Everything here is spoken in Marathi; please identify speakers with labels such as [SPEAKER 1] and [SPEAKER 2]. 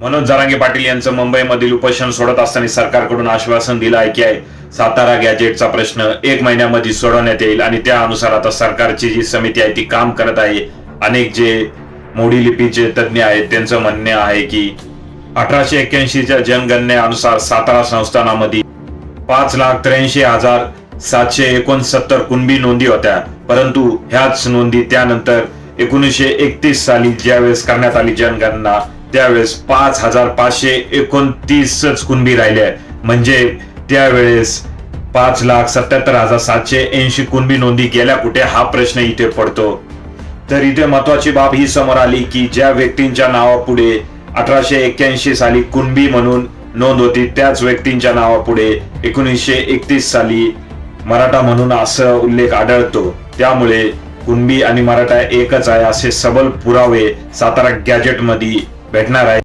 [SPEAKER 1] मनोज जरांगे पाटील यांचं मुंबईमधील उपोषण सोडत असताना सरकारकडून आश्वासन दिलं आहे की आहे सातारा गॅजेटचा प्रश्न एक महिन्यामध्ये सोडवण्यात येईल आणि त्यानुसार आता सरकारची जी समिती आहे ती काम करत आहे. अनेक जे मोडी लिपीचे तज्ज्ञ आहेत त्यांचं म्हणणे आहे की अठराशे एक्क्याऐंशीच्या जनगणनेनुसार सातारा संस्थानामध्ये पाच लाख त्र्याऐंशी हजार सातशे एकोणसत्तर कुणबी नोंदी होत्या. परंतु ह्याच नोंदी त्यानंतर एकोणीसशे एकतीस साली ज्यावेळेस करण्यात आली जनगणना त्यावेळेस पाच हजार पाचशे एकोणतीसच कुणबी राहिल्या म्हणजे त्यावेळेस पाच लाख सत्याहत्तर हजार सातशे ऐंशी कुणबी नोंदी गेल्या कुठे? हा प्रश्न इथे पडतो. तर इथे महत्वाची बाब ही समोर आली की ज्या व्यक्तींच्या नावापुढे अठराशे एक्क्याऐंशी साली कुणबी म्हणून नोंद होती त्याच व्यक्तींच्या नावापुढे एकोणीसशे एकतीस साली मराठा म्हणून असं उल्लेख आढळतो. त्यामुळे कुणबी आणि मराठा एकच आहे असे सबल पुरावे सातारा गॅजेटमध्ये भेटणार आहे.